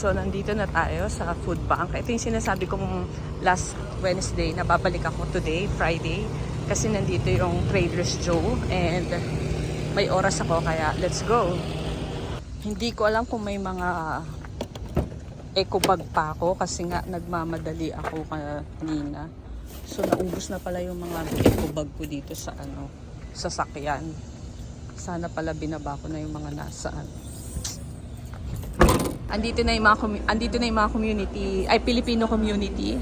So, nandito na tayo sa food bank. Ito yung sinasabi kong last Wednesday na babalik ako today, Friday. Kasi nandito yung Trader's Joe and may oras ako kaya let's go. Hindi ko alam kung may mga eco bag pa ako kasi nga nagmamadali ako kanina. So naubos na pala yung mga eco bag ko dito sa ano, sa sakyan. Sana pala binaba ko na yung mga nasaan. Andito na yung mga andito na yung mga community, ay Filipino community.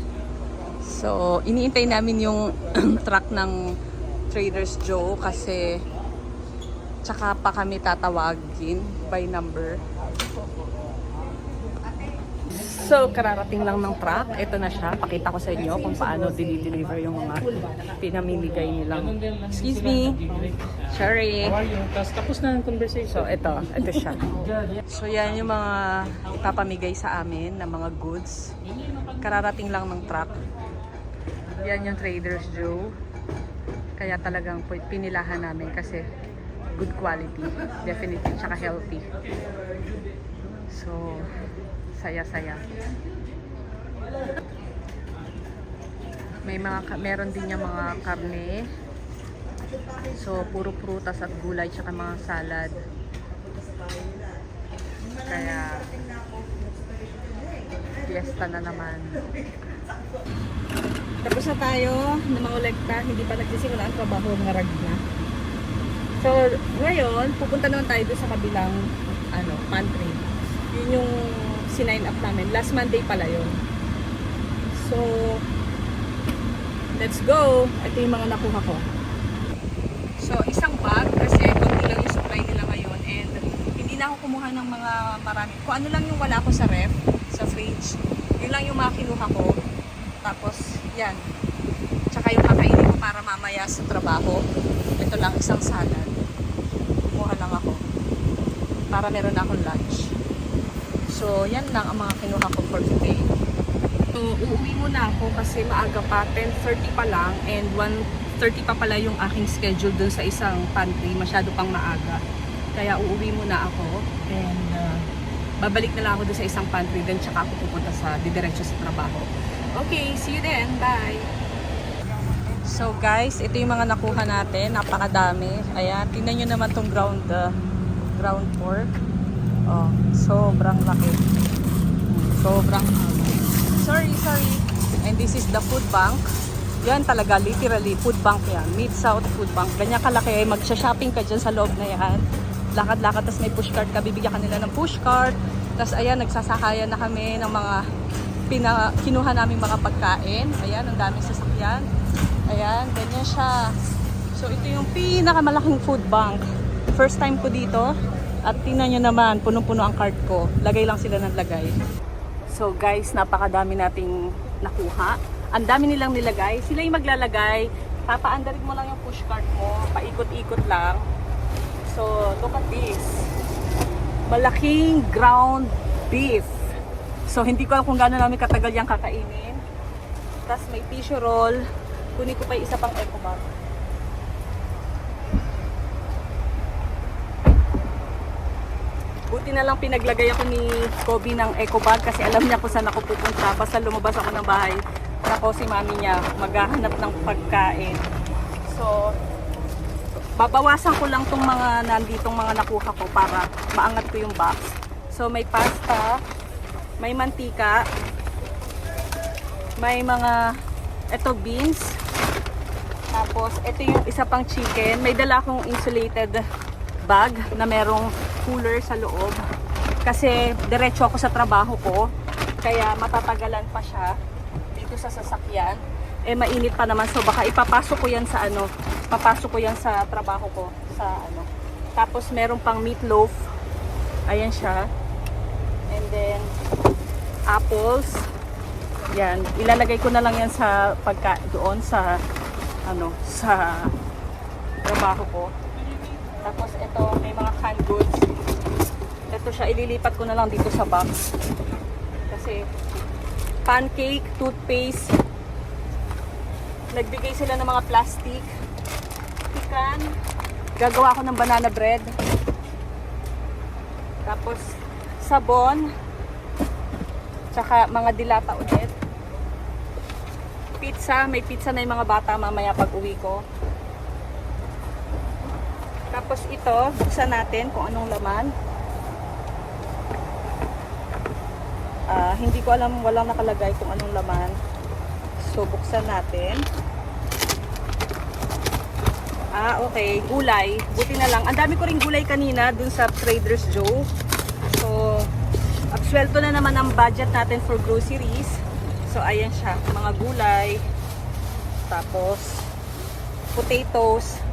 So, iniintay namin yung truck ng Traders Joe kasi tsaka pa kami tatawagin by number. So, kararating lang ng truck. Ito na siya. Pakita ko sa inyo kung paano deliver yung mga pinamimigay nilang. Excuse me. You? Tapos na ang conversation. So, ito. Ito siya. So, yan yung mga ipapamigay sa amin na mga goods. Kararating lang ng truck. Yan yung Trader's Joe. Kaya talagang pinilahan namin kasi good quality. Definitely. Tsaka healthy. So, saya-saya. May mga, meron din yung mga karne. So, puro prutas at gulay tsaka mga salad. Kaya, fiesta na naman. Tapos na tayo ng mga olekta. Hindi pa nagsisimula ang trabaho ng rag na. So, ngayon, pupunta naman tayo doon sa kabilang ano, pantry. Yun yung sinign up namin. Last Monday pala yun. So, let's go. Ito yung mga nakuha ko. So, isang bag kasi konti lang yung supply nila ngayon and hindi na ako kumuha ng mga marami. Kung ano lang yung wala ko sa ref, sa fridge, yun lang yung mga ko. Tapos, yan. Tsaka yung kakainin ko para mamaya sa trabaho. Ito lang, isang salad. Kumuha lang ako. Para meron akong lunch. So, yan lang ang mga kinuha ko for today. So, uuwi muna ako kasi maaga pa, 10.30 pa lang and 1.30 pa pala yung aking schedule dun sa isang pantry, masyado pang maaga. Kaya uuwi muna ako and uh, babalik na lang ako dun sa isang pantry then tsaka ako pupunta sa didiretso sa trabaho. Okay, see you then. Bye! So guys, ito yung mga nakuha natin. Napakadami. Ayan, tingnan nyo naman tong ground, uh, ground pork. Oh, sobrang laki. Sobrang Sorry, sorry. And this is the food bank. Yan talaga, literally, food bank yan. Mid-South Food Bank. Ganyan kalaki. Magsha-shopping ka dyan sa loob na yan. Lakad-lakad, tapos may pushcart ka. Bibigyan ka nila ng pushcart. Tapos ayan, nagsasakayan na kami ng mga pina, kinuha namin mga pagkain. Ayan, ang daming sasakyan. Ayan, ganyan siya. So, ito yung pinakamalaking food bank. First time ko dito. At tingnan nyo naman, punong-puno ang cart ko. Lagay lang sila ng lagay. So guys, napakadami nating nakuha. Ang dami nilang nilagay. Sila yung maglalagay. Papaandarin mo lang yung push cart mo. Paikot-ikot lang. So, look at this. Malaking ground beef. So, hindi ko alam kung gaano namin katagal yung kakainin. Tapos may tissue roll. Kunin ko pa yung isa pang eco bag. Buti na lang pinaglagay ako ni Kobe ng eco bag kasi alam niya kung saan ako pupunta. Basta lumabas ako ng bahay, nako si mami niya maghahanap ng pagkain. So, babawasan ko lang tong mga nanditong mga nakuha ko para maangat ko yung box. So, may pasta, may mantika, may mga, eto beans, tapos, ito yung isa pang chicken. May dala akong insulated bag na merong cooler sa loob. Kasi diretso ako sa trabaho ko. Kaya matatagalan pa siya dito sa sasakyan. Eh mainit pa naman. So baka ipapasok ko yan sa ano. Papasok ko yan sa trabaho ko. Sa ano. Tapos meron pang meatloaf. Ayan siya. And then apples. Yan. Ilalagay ko na lang yan sa pagka doon sa ano sa trabaho ko. Tapos ito, may mga canned goods. Ito siya, ililipat ko na lang dito sa box. Kasi pancake, toothpaste. Nagbigay sila ng mga plastic. Pikan. Gagawa ko ng banana bread. Tapos sabon. Tsaka mga dilata ulit. Pizza, may pizza na yung mga bata mamaya pag uwi ko. Tapos ito, buksan natin kung anong laman. Ah, hindi ko alam, walang nakalagay kung anong laman. So, buksan natin. Ah, okay. Gulay. Buti na lang. Ang dami ko ring gulay kanina dun sa Trader's Joe. So, absuelto na naman ang budget natin for groceries. So, ayan siya. Mga gulay. Tapos, potatoes.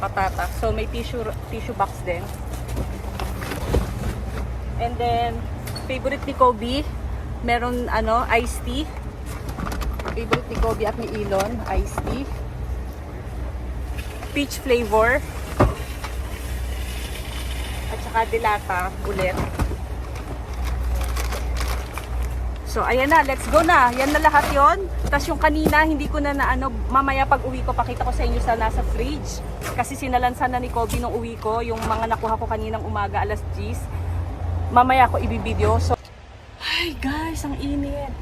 Patata. So, may tissue, tissue box din. And then, favorite ni Kobe, meron ano, iced tea. Favorite ni Kobe at ni Elon, iced tea. Peach flavor. At saka dilata, ulit. So, ayan na, let's go na. Yan na lahat yon. Tapos yung kanina, hindi ko na na ano, mamaya pag uwi ko, pakita ko sa inyo sa nasa fridge. Kasi sinalansan na ni Kobe nung uwi ko, yung mga nakuha ko kaninang umaga, alas 10. Mamaya ko ibibideo. So, ay guys, ang init.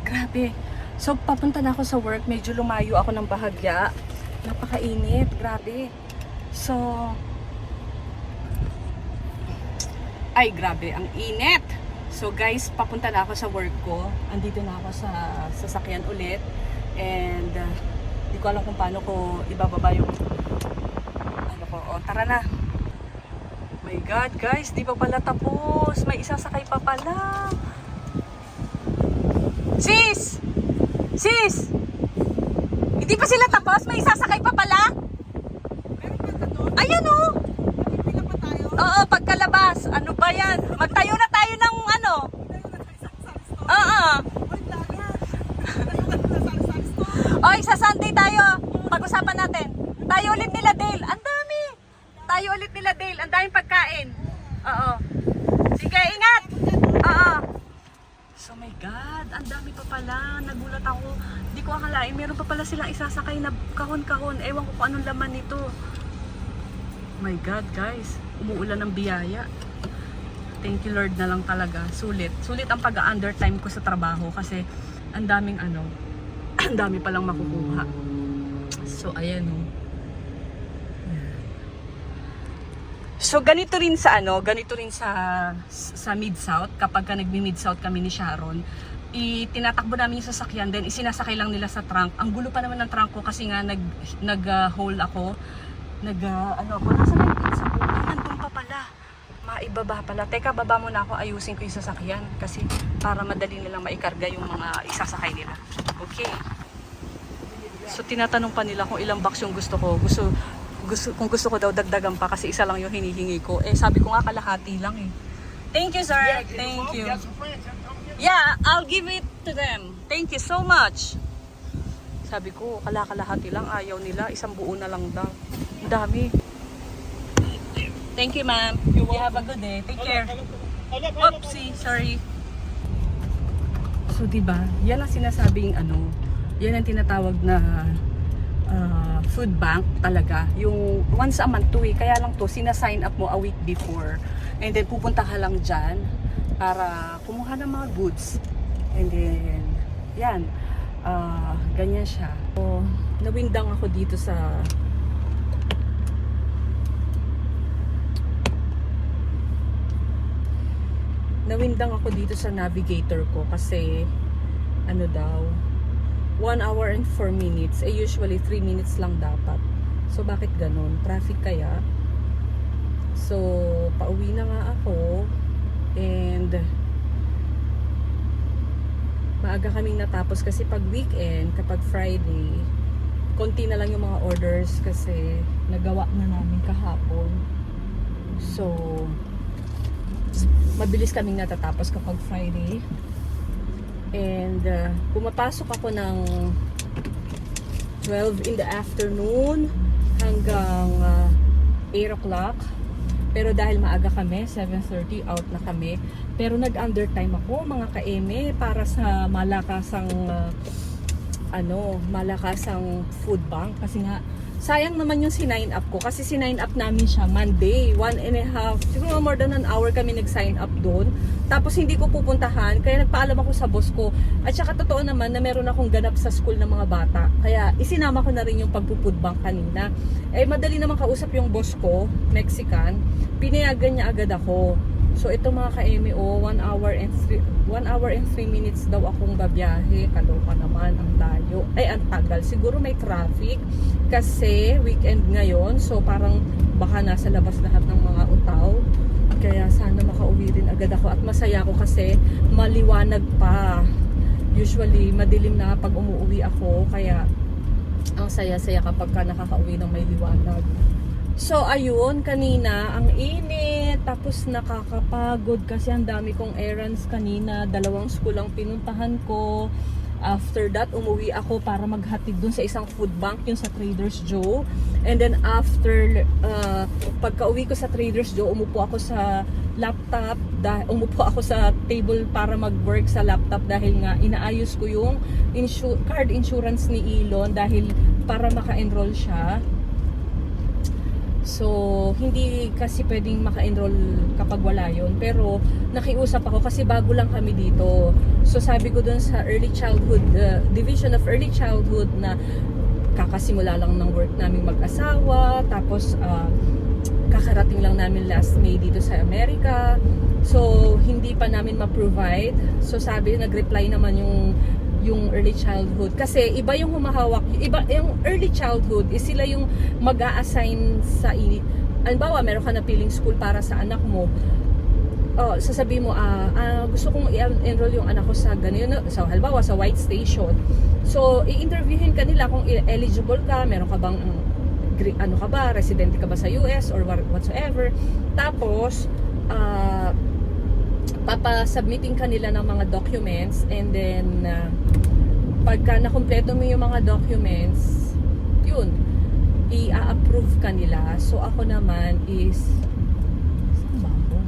Grabe. So, papunta na ako sa work. Medyo lumayo ako ng bahagya. Napakainit. Grabe. So, ay grabe, ang init. So guys, papunta na ako sa work ko. Andito na ako sa sasakyan ulit. And uh, di ko alam kung paano ko ibababa yung ano ko. O, tara na. My God, guys, di pa pala tapos. May isasakay pa pala. Sis! Sis! Hindi pa sila tapos? May isasakay pa pala? Ayan o! Oo, pagkalabas. Ano ba yan? Magtayo na? Oo. Oy, sa Sunday tayo. Pag-usapan natin. Tayo ulit nila Dale. Ang dami. Tayo ulit nila Dale. Ang daming pagkain. Oo. Sige, ingat. Oo. So my God, ang dami pa pala. Nagulat ako. Hindi ko akalain. Meron pa pala silang isasakay na kahon-kahon. Ewan ko kung anong laman nito. My God, guys. Umuulan ng biyaya. Thank you Lord na lang talaga. Sulit. Sulit ang pag-undertime ko sa trabaho kasi ang daming ano, ang dami palang makukuha. So, ayan o. So, ganito rin sa ano, ganito rin sa sa Mid-South, kapag ka nagmi-Mid-South kami ni Sharon, itinatakbo namin yung sasakyan, then isinasakay lang nila sa trunk. Ang gulo pa naman ng trunk ko kasi nga nag, nag-hole ako. Nag, uh, ano ako, nasa na yung pizza ko? Ay, nandun pa pala. Maibaba pala. Teka, baba muna ako, ayusin ko yung sasakyan. Kasi para madali nilang maikarga yung mga isasakay nila. Okay. So, tinatanong pa nila kung ilang box yung gusto ko. Gusto, gusto, kung gusto ko daw dagdagan pa kasi isa lang yung hinihingi ko. Eh, sabi ko nga kalahati lang eh. Thank you, sir. Thank you. Yeah, I'll give it to them. Thank you so much. Sabi ko, kalakalahati lang. Ayaw nila. Isang buo na lang daw. Ang dami. Thank you, ma'am. You have a good day. Take care. Oopsie, sorry. So, di ba? Yan ang sinasabing ano, yan ang tinatawag na uh, food bank talaga. Yung once a month to eh. Kaya lang to, sinasign up mo a week before. And then pupunta ka lang dyan para kumuha ng mga goods. And then, yan. Uh, ganyan siya. So, nawindang ako dito sa nawindang ako dito sa navigator ko kasi ano daw 1 hour and 4 minutes. Eh usually 3 minutes lang dapat. So bakit ganun? Traffic kaya? So pauwi na nga ako. And maaga kaming natapos kasi pag weekend kapag Friday konti na lang yung mga orders kasi nagawa na namin kahapon. So mabilis kaming natatapos kapag Friday. And uh, pumapasok ako ng 12 in the afternoon hanggang uh, 8 o'clock. Pero dahil maaga kami, 7.30 out na kami. Pero nag-undertime ako mga ka-eme para sa malakasang uh, ano, malakasang food bank kasi nga sayang naman yung sinign up ko kasi sinign up namin siya Monday, one and a half, siguro more than an hour kami nag-sign up doon. Tapos hindi ko pupuntahan, kaya nagpaalam ako sa boss ko. At saka totoo naman na meron akong ganap sa school ng mga bata. Kaya isinama ko na rin yung pagpupudbang kanina. Eh madali naman kausap yung boss ko, Mexican. Pinayagan niya agad ako. So ito mga ka-MEO, 1 hour and 3 1 hour and 3 minutes daw akong babiyahe. Kaloka naman ang layo. Ay ang tagal. Siguro may traffic kasi weekend ngayon. So parang baka nasa labas lahat ng mga utaw. Kaya sana makauwi rin agad ako at masaya ako kasi maliwanag pa. Usually madilim na pag umuwi ako kaya ang saya-saya kapag ka nakakauwi ng may liwanag. So, ayun, kanina, ang init, tapos nakakapagod kasi ang dami kong errands kanina. Dalawang school ang pinuntahan ko. After that, umuwi ako para maghatid dun sa isang food bank, yung sa Trader's Joe. And then after, uh, pagka uwi ko sa Trader's Joe, umupo ako sa laptop, umupo ako sa table para mag-work sa laptop dahil nga inaayos ko yung insu- card insurance ni Elon dahil para maka-enroll siya. So, hindi kasi pwedeng maka-enroll kapag wala yun. Pero, nakiusap ako kasi bago lang kami dito. So, sabi ko dun sa early childhood, uh, division of early childhood na kakasimula lang ng work namin mag-asawa. Tapos, uh, kakarating lang namin last May dito sa Amerika. So, hindi pa namin ma-provide. So, sabi, nag-reply naman yung yung early childhood kasi iba yung humahawak iba yung early childhood is sila yung mag-a-assign sa Halimbawa, meron ka na piling school para sa anak mo oh, sasabihin mo, ah, ah, gusto kong i-enroll yung anak ko sa ganyan, so, halimbawa sa White Station. So, i-interviewin ka nila kung i- eligible ka, meron ka bang, gre- ano ka ba, residente ka ba sa US or what- whatsoever. Tapos, ah, papasubmitting ka nila ng mga documents and then, ah, pagka nakumpleto mo yung mga documents, yun, i-approve ka nila. So, ako naman is, saan ba.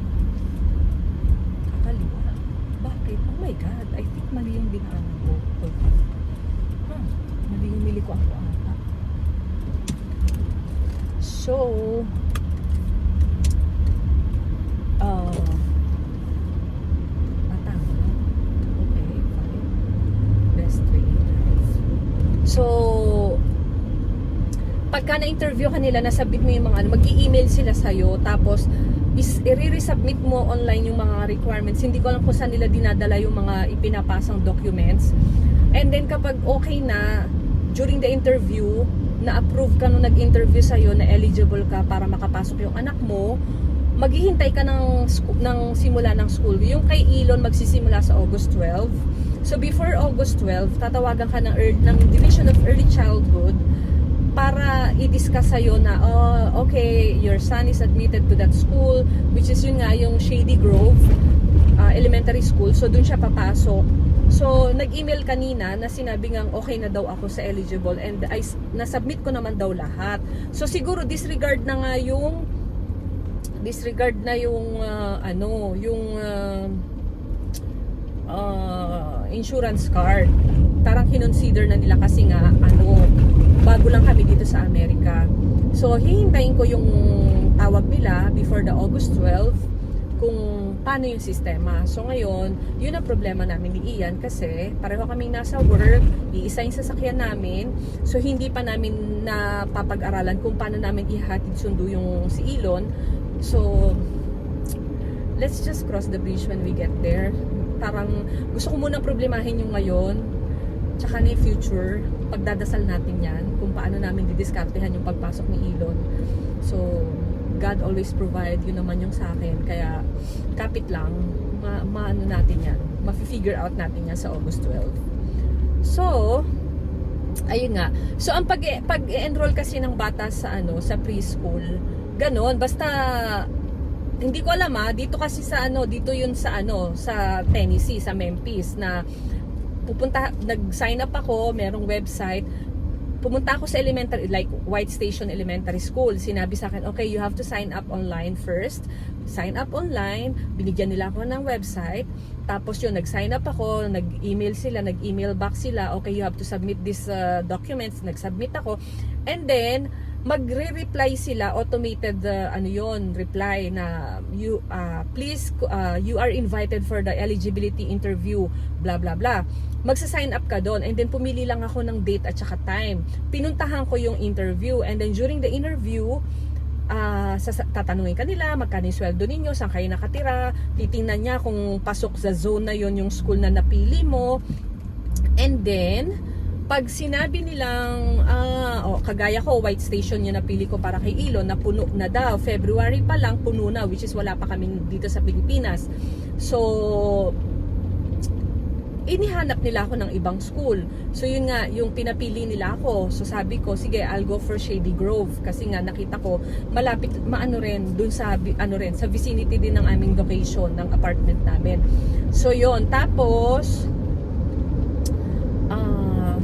Bakit? Oh my God. I think mali yung dinaanan ko. Huh. Mali yung nili ko ako ata. So, uh, ah, tama. Okay, fine. Best way. So, pagka na-interview ka nila, nasabit mo yung mga ano, mag-i-email sila sa'yo, tapos is i-resubmit mo online yung mga requirements. Hindi ko alam kung saan nila dinadala yung mga ipinapasang documents. And then kapag okay na, during the interview, na-approve ka nung nag-interview sa'yo na eligible ka para makapasok yung anak mo, maghihintay ka ng, ng simula ng school. Yung kay Elon magsisimula sa August 12. So before August 12, tatawagan ka ng, ear- ng Division of Early Childhood para i-discuss sa'yo na, oh, okay, your son is admitted to that school, which is yun nga, yung Shady Grove uh, Elementary School. So, dun siya papasok. So, nag-email kanina na sinabi ngang okay na daw ako sa eligible and I, nasubmit ko naman daw lahat. So, siguro disregard na nga yung disregard na yung uh, ano, yung uh, uh, insurance card. Parang kinonsider na nila kasi nga ano, bago lang kami dito sa Amerika. So, hihintayin ko yung tawag nila before the August 12 kung paano yung sistema. So, ngayon, yun ang problema namin ni Ian kasi pareho kaming nasa work, iisa yung sasakyan namin. So, hindi pa namin napapag-aralan kung paano namin ihatid sundo yung si Elon. So, let's just cross the bridge when we get there. Parang gusto ko muna problemahin yung ngayon tsaka ni future pagdadasal natin yan kung paano namin didiskartehan yung pagpasok ni Elon. So, God always provide, yun naman yung sa akin. Kaya, kapit lang, ma maano natin yan. Ma-figure out natin yan sa August 12. So, ayun nga. So, ang pag- pag-enroll kasi ng bata sa ano sa preschool, ganon, basta hindi ko alam ah, dito kasi sa ano, dito yun sa ano, sa Tennessee, sa Memphis na pupunta, nag-sign up ako, merong website, pumunta ako sa elementary, like White Station Elementary School. Sinabi sa akin, okay, you have to sign up online first. Sign up online, binigyan nila ako ng website. Tapos yun, nag-sign up ako, nag-email sila, nag-email back sila, okay, you have to submit these uh, documents, nag-submit ako. And then, magre-reply sila, automated uh, ano yon reply na you uh, please uh, you are invited for the eligibility interview blah blah blah. Magsa-sign up ka doon and then pumili lang ako ng date at saka time. Pinuntahan ko yung interview and then during the interview ah sa tatanungin ka nila magkano yung sweldo ninyo saan kayo nakatira titingnan niya kung pasok sa zone na yon yung school na napili mo. And then pag sinabi nilang ah oh, kagaya ko white station yung napili ko para kay Ilon na puno na daw February pa lang puno na which is wala pa kami dito sa Pilipinas so inihanap nila ako ng ibang school. So yun nga, yung pinapili nila ako. So sabi ko, sige, I'll go for Shady Grove kasi nga nakita ko malapit maano rin dun sa ano rin sa vicinity din ng aming location ng apartment namin. So yun, tapos ah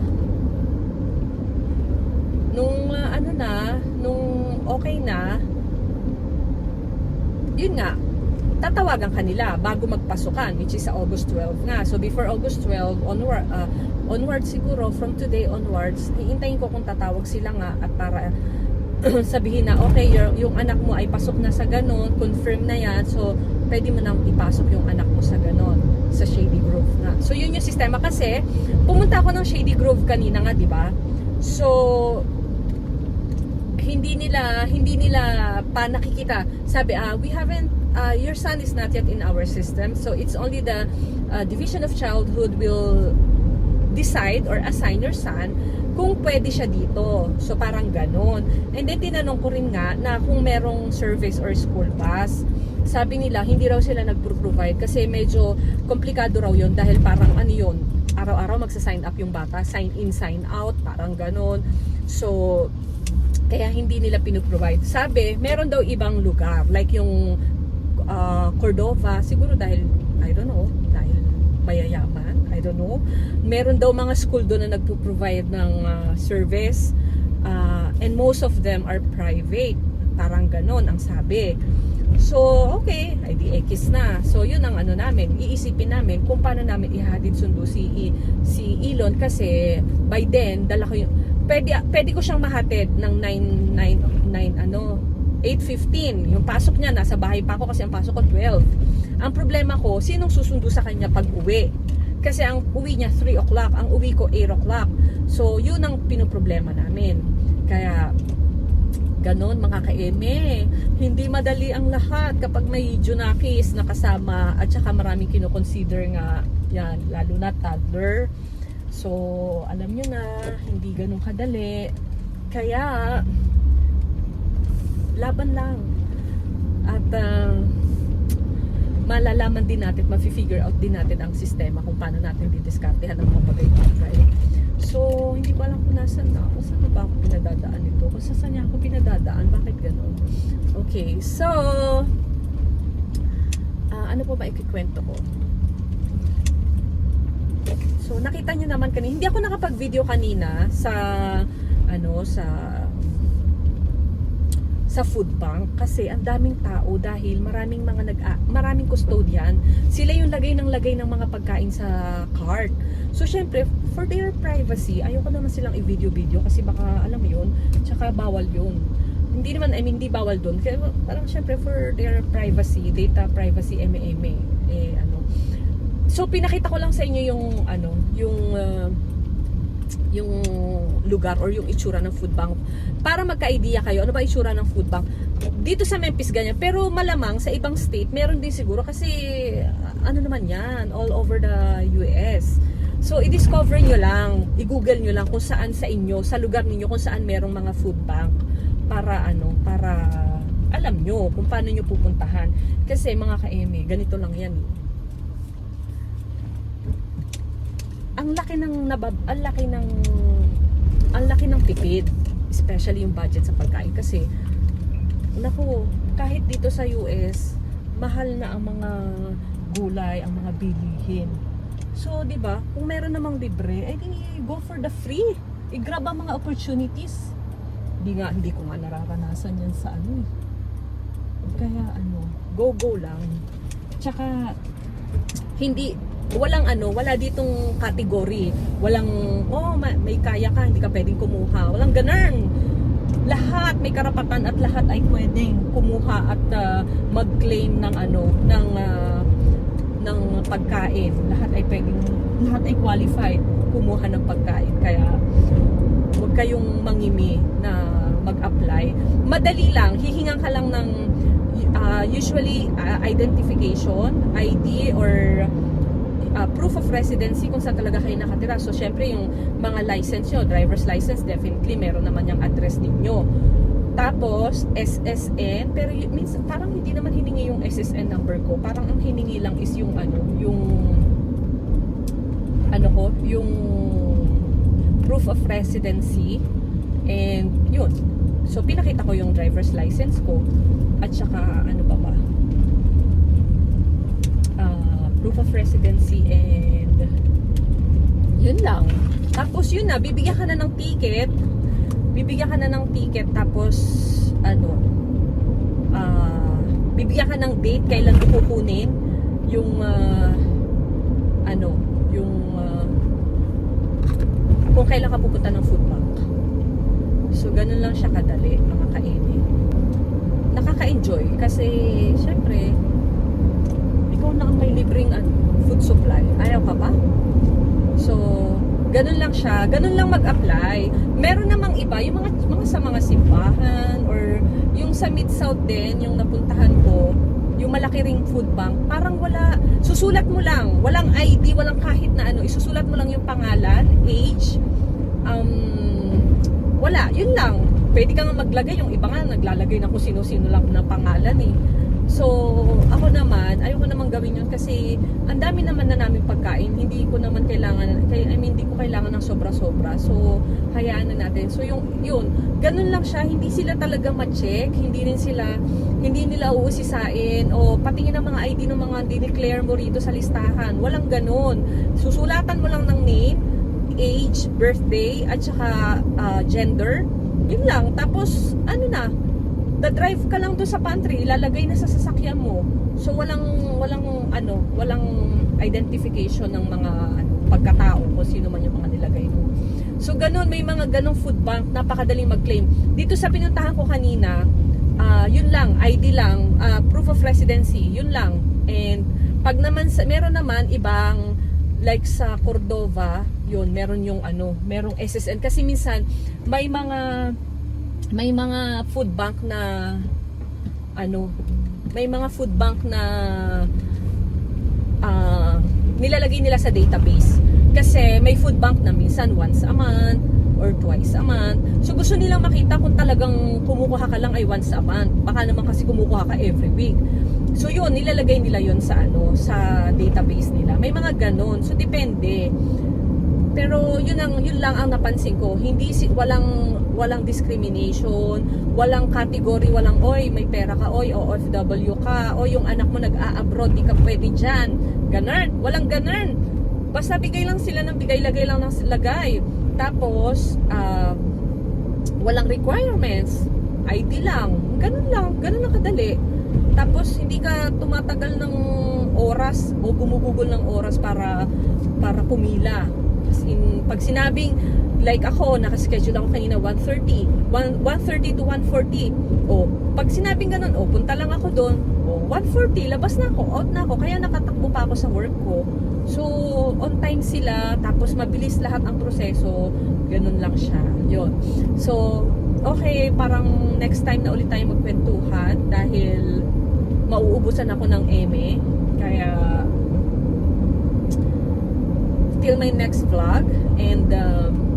nung ah, ano na, nung okay na yun nga, tatawagan kanila bago magpasukan which is sa August 12 nga. So before August 12 onward uh, onward siguro from today onwards, hihintayin ko kung tatawag sila nga at para sabihin na okay your, yung anak mo ay pasok na sa ganon, confirm na yan. So pwede mo nang ipasok yung anak mo sa ganon sa Shady Grove nga. So yun yung sistema kasi pumunta ako ng Shady Grove kanina nga, di ba? So hindi nila hindi nila pa nakikita. Sabi ah we haven't uh, your son is not yet in our system. So it's only the uh, Division of Childhood will decide or assign your son kung pwede siya dito. So parang ganon. And then tinanong ko rin nga na kung merong service or school bus. Sabi nila hindi raw sila nagpro-provide kasi medyo komplikado raw yon dahil parang ano yun, araw-araw magsa-sign up yung bata, sign in, sign out, parang ganon. So kaya hindi nila pinoprovide. Sabi, meron daw ibang lugar like yung uh, Cordova, siguro dahil, I don't know, dahil mayayaman, I don't know. Meron daw mga school doon na nagpo-provide ng uh, service uh, and most of them are private. Parang ganon ang sabi. So, okay, ay di X na. So, yun ang ano namin, iisipin namin kung paano namin ihatid sundo si, si Elon kasi by then, dala ko yung, pwede, pwede ko siyang mahatid ng 9, 9, 9 ano, 8.15. Yung pasok niya, nasa bahay pa ako kasi ang pasok ko 12. Ang problema ko, sinong susundo sa kanya pag uwi? Kasi ang uwi niya 3 o'clock, ang uwi ko 8 o'clock. So, yun ang pinoproblema namin. Kaya, ganon mga ka-eme. Hindi madali ang lahat kapag may junakis na kasama at saka maraming kinoconsider nga yan, lalo na toddler. So, alam nyo na, hindi ganun kadali. Kaya, laban lang. At uh, malalaman din natin, mafi-figure out din natin ang sistema kung paano natin didiskartehan ang mga bagay-bagay. So, hindi ko alam kung nasan na ako. Saan ba ako pinadadaan ito? Kung saan niya ako pinadadaan? Bakit ganun? Okay, so, ah, ano po ba ikikwento ko? So, nakita niyo naman kanina, hindi ako nakapag-video kanina sa, ano, sa, sa food bank kasi ang daming tao dahil maraming mga nag maraming custodian. Sila yung lagay ng lagay ng mga pagkain sa cart. So syempre for their privacy ayoko naman silang i-video-video kasi baka alam mo yun tsaka bawal yun. Hindi naman I mean hindi bawal doon kaya parang syempre for their privacy data privacy eme eh ano so pinakita ko lang sa inyo yung ano yung uh, yung lugar or yung itsura ng food bank. Para magka-idea kayo ano ba itsura ng food bank? Dito sa Memphis ganyan. Pero malamang sa ibang state meron din siguro kasi uh, ano naman yan all over the US so i-discover nyo lang i-google nyo lang kung saan sa inyo sa lugar ninyo kung saan merong mga food bank. Para ano para alam nyo kung paano nyo pupuntahan. Kasi mga ka-eme ganito lang yan eh. Ang laki ng nabab ang laki ng ang laki ng tipid especially yung budget sa pagkain. Kasi naku kahit dito sa US mahal na ang mga gulay ang mga bilihin. So di ba kung meron namang libre eh go for the free. I-grab ang mga opportunities. Di nga hindi ko nga nararanasan yan sa ano eh. Kaya ano go go lang. Tsaka hindi walang ano, wala ditong category. Walang oh, ma- may kaya ka, hindi ka pwedeng kumuha. Walang ganun. Lahat may karapatan at lahat ay pwedeng kumuha at ah, mag-claim ng ano, ng ah, ng pagkain. Lahat ay pwedeng lahat ay qualified kumuha ng pagkain. Kaya huwag kayong mangimi na mag-apply. Madali lang, hihingan ka lang ng uh, usually uh, identification, ID or uh, proof of residency kung saan talaga kayo nakatira. So, syempre yung mga license nyo, driver's license, definitely meron naman yung address ninyo. Tapos, SSN, pero y- minsan, parang hindi naman hiningi yung SSN number ko. Parang ang hiningi lang is yung ano, yung ano ko, yung proof of residency and yun. So pinakita ko yung driver's license ko at saka ano ba? Ah, proof of residency and yun lang. Tapos yun na, bibigyan ka na ng ticket. Bibigyan ka na ng ticket tapos ano ah bibigyan ka ng date kailan ko kukunin yung ah, ano yung ah, kung kailan ka pupunta ng food bank. So, ganun lang siya kadali, mga kaini. Nakaka-enjoy kasi, syempre, may libreng ano, food supply. Ayaw ka pa? So, ganun lang siya. Ganun lang mag-apply. Meron namang iba, yung mga, mga sa mga simbahan or yung sa Mid-South din, yung napuntahan ko, yung malaki ring food bank, parang wala, susulat mo lang, walang ID, walang kahit na ano, isusulat mo lang yung pangalan, age, um, wala, yun lang. Pwede ka nga maglagay, yung iba nga naglalagay na kung sino-sino lang na pangalan eh. So, ako naman, ayoko naman gawin yun kasi ang dami naman na namin pagkain. Hindi ko naman kailangan, I mean, hindi ko kailangan ng sobra-sobra. So, hayaan na natin. So, yung, yun, ganun lang siya. Hindi sila talaga ma-check. Hindi rin sila, hindi nila uusisain o patingin ang mga ID ng mga dineclare mo rito sa listahan. Walang ganun. Susulatan mo lang ng name, age, birthday, at saka ah, gender. Yun lang. Tapos, ano na, da-drive ka lang doon sa pantry, ilalagay na sa sasakyan mo. So walang walang ano, walang identification ng mga ano, pagkatao kung sino man yung mga nilagay mo. So ganun, may mga ganong food bank, napakadaling mag-claim. Dito sa pinuntahan ko kanina, ah, yun lang, ID lang, ah, proof of residency, yun lang. And pag naman sa, meron naman ibang like sa Cordova, yun, meron yung ano, merong SSN kasi minsan may mga may mga food bank na ano may mga food bank na ah, nilalagay nila sa database. Kasi may food bank na minsan once a month or twice a month. So gusto nilang makita kung talagang kumukuha ka lang ay once a month. Baka naman kasi kumukuha ka every week. So yun nilalagay nila yun sa ano sa database nila. May mga ganon. So depende. Pero yun ang yun lang ang napansin ko. Hindi si walang walang discrimination, walang category, walang oy, may pera ka, oy, OFW ka, o yung anak mo nag-a-abroad, di ka pwede diyan. Ganun, walang ganun. Basta bigay lang sila ng bigay, lagay lang ng lagay. Tapos ah, walang requirements. ID lang. Ganun lang, ganun lang kadali. Tapos hindi ka tumatagal ng oras o gumugugol ng oras para para pumila. As in, pag sinabing like ako, nakaschedule ako kanina 1.30, 1, 1.30 to 1.40. O, pag sinabing ganun, o, punta lang ako doon, o, 1.40, labas na ako, out na ako, kaya nakatakbo pa ako sa work ko. So, on time sila, tapos mabilis lahat ang proseso, ganun lang siya. Yun. So, okay, parang next time na ulit tayo magkwentuhan dahil mauubusan ako ng eme. Kaya, till my next vlog and um,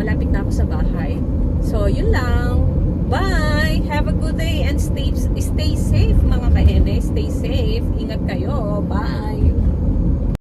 malapit na ako sa bahay. So, yun lang. Bye! Have a good day and stay, stay safe mga ka-eme. Stay safe. Ingat kayo. Bye!